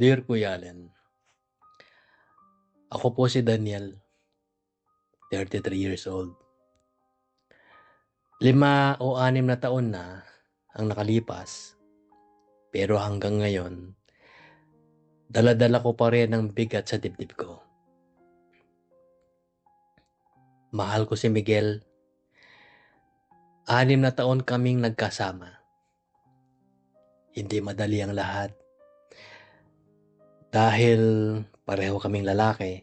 Dear Kuya Allen, ako po si Daniel, 33 years old. Lima o anim na taon na ang nakalipas, pero hanggang ngayon, daladala ko pa rin ang bigat sa dibdib ko. Mahal ko si Miguel. Anim na taon kaming nagkasama. Hindi madali ang lahat. Dahil pareho kaming lalaki.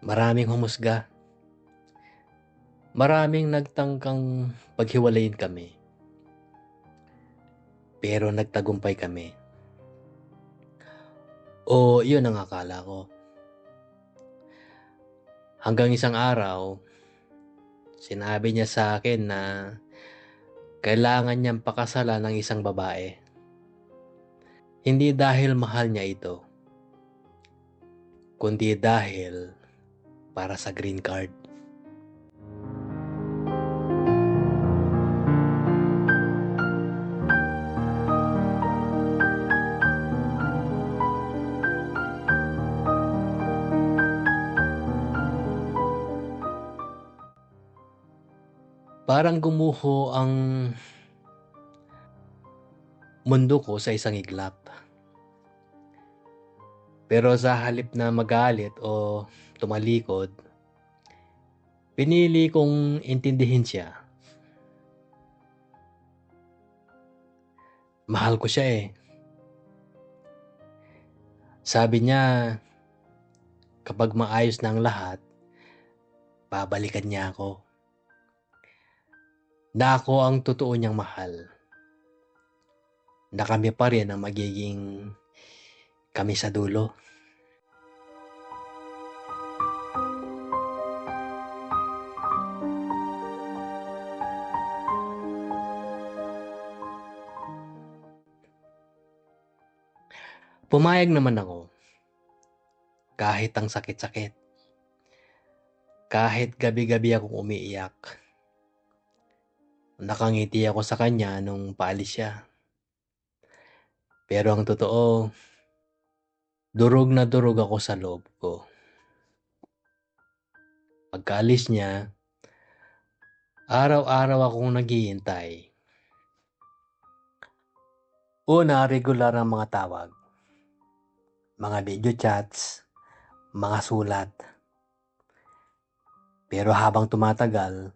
Maraming humusga. Maraming nagtangkang paghiwalayin kami. Pero nagtagumpay kami. O yun ang akala ko. Hanggang isang araw, sinabi niya sa akin na kailangan niyang pakasalan ng isang babae. Hindi dahil mahal niya ito, kundi dahil para sa green card. Parang gumuho ang mundo ko sa isang iglap. Pero sa halip na magalit o tumalikod, pinili kong intindihin siya. Mahal ko siya eh. Sabi niya, kapag maayos na ang lahat, babalikan niya ako na ako ang totoo niyang mahal. Na kami pa rin ang magiging kami sa dulo. Pumayag naman ako. Kahit ang sakit-sakit. Kahit gabi-gabi akong umiiyak Nakangiti ako sa kanya nung paalis siya. Pero ang totoo, durog na durog ako sa loob ko. Pagkaalis niya, araw-araw akong naghihintay. Una, regular ang mga tawag. Mga video chats, mga sulat. Pero habang tumatagal,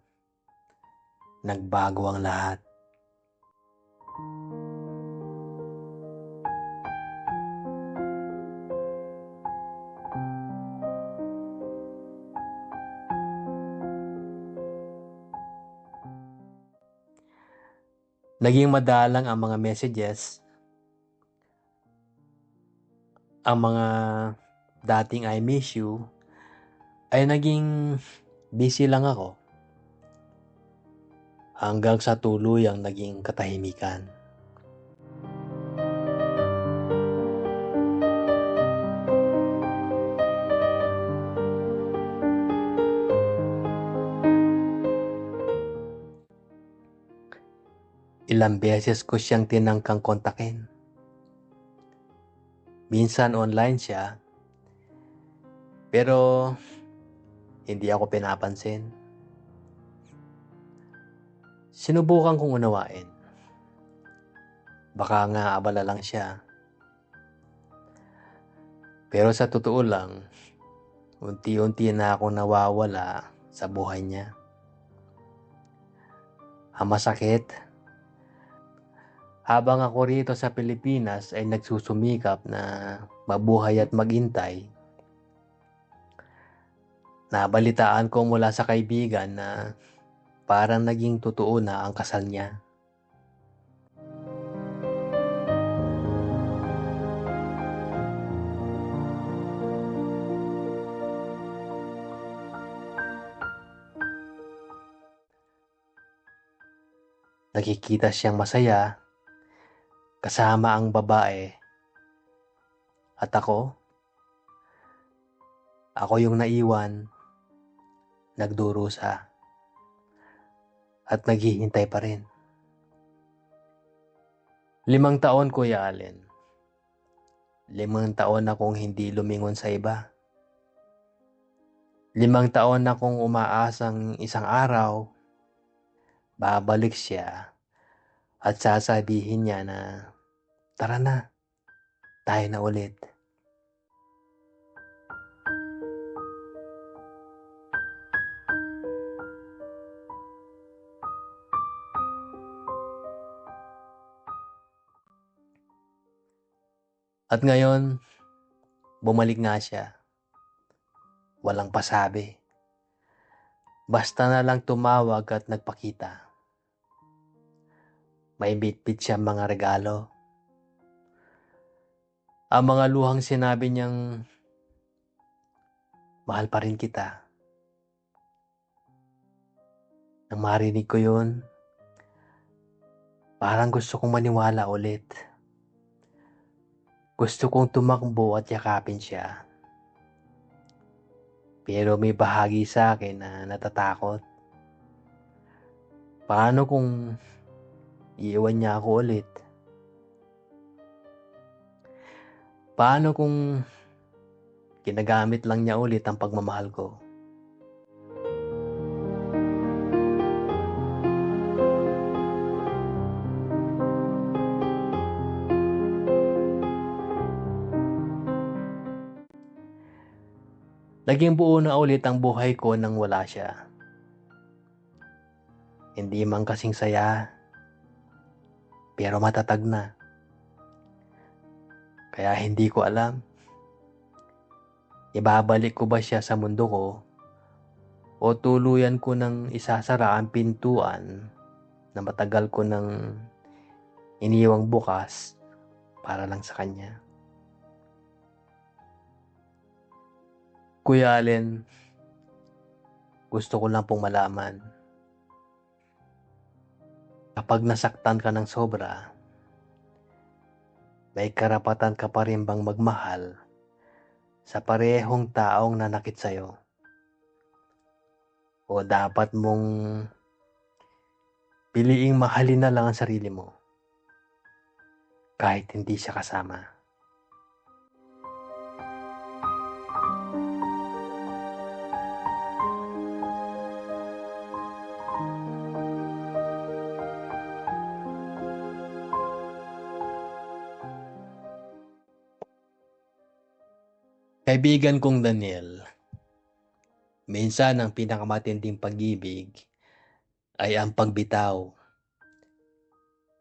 nagbago ang lahat. Naging madalang ang mga messages, ang mga dating I miss you, ay naging busy lang ako hanggang sa tuluyang naging katahimikan. Ilang beses ko siyang tinangkang kontakin. Minsan online siya, pero hindi ako pinapansin. Sinubukan kong unawain. Baka nga abala lang siya. Pero sa totoo lang, unti-unti na ako nawawala sa buhay niya. Ang masakit, habang ako rito sa Pilipinas ay nagsusumikap na mabuhay at maghintay, nabalitaan ko mula sa kaibigan na parang naging totoo na ang kasal niya. Nakikita siyang masaya kasama ang babae at ako ako yung naiwan nagdurusa at naghihintay pa rin. Limang taon, Kuya Allen. Limang taon akong hindi lumingon sa iba. Limang taon akong umaasang isang araw, babalik siya at sasabihin niya na, tara na, tayo na ulit. At ngayon, bumalik nga siya. Walang pasabi. Basta na lang tumawag at nagpakita. May bitbit siya mga regalo. Ang mga luhang sinabi niyang, mahal pa rin kita. Nang marinig ko yun, parang gusto kong maniwala ulit. Gusto kong tumakbo at yakapin siya. Pero may bahagi sa akin na natatakot. Paano kung iiwan niya ako ulit? Paano kung ginagamit lang niya ulit ang pagmamahal ko? Naging buo na ulit ang buhay ko nang wala siya. Hindi man kasing saya, pero matatag na. Kaya hindi ko alam. Ibabalik ko ba siya sa mundo ko o tuluyan ko ng isasara ang pintuan na matagal ko nang iniwang bukas para lang sa kanya. Kuya Allen, gusto ko lang pong malaman. Kapag nasaktan ka ng sobra, may karapatan ka pa rin bang magmahal sa parehong taong nanakit sa'yo? O dapat mong piliing mahalin na lang ang sarili mo kahit hindi siya kasama? Kaibigan kong Daniel, minsan ang pinakamatinding pag-ibig ay ang pagbitaw.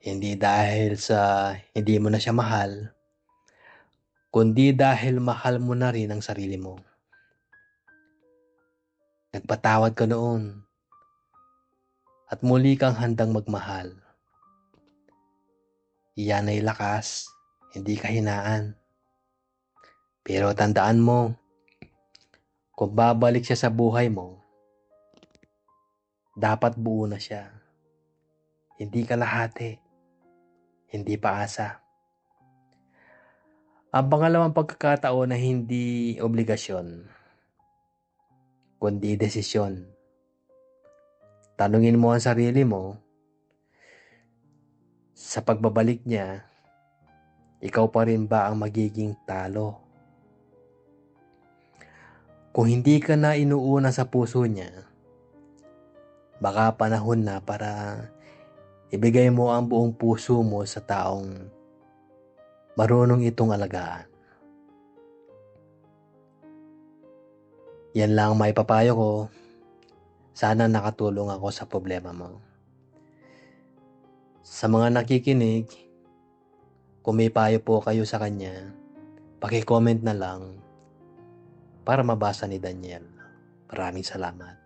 Hindi dahil sa hindi mo na siya mahal, kundi dahil mahal mo na rin ang sarili mo. Nagpatawad ka noon at muli kang handang magmahal. Iyan ay lakas, hindi kahinaan. Pero tandaan mo, kung babalik siya sa buhay mo, dapat buo na siya. Hindi kalahati. Hindi paasa. Ang pangalawang pagkakataon na hindi obligasyon, kundi desisyon. Tanungin mo ang sarili mo, sa pagbabalik niya, ikaw pa rin ba ang magiging talo? Kung hindi ka na inuuna sa puso niya, baka panahon na para ibigay mo ang buong puso mo sa taong marunong itong alagaan. Yan lang may papayo ko. Sana nakatulong ako sa problema mo. Sa mga nakikinig, kung may payo po kayo sa kanya, paki-comment na lang para mabasa ni Daniel. Maraming salamat.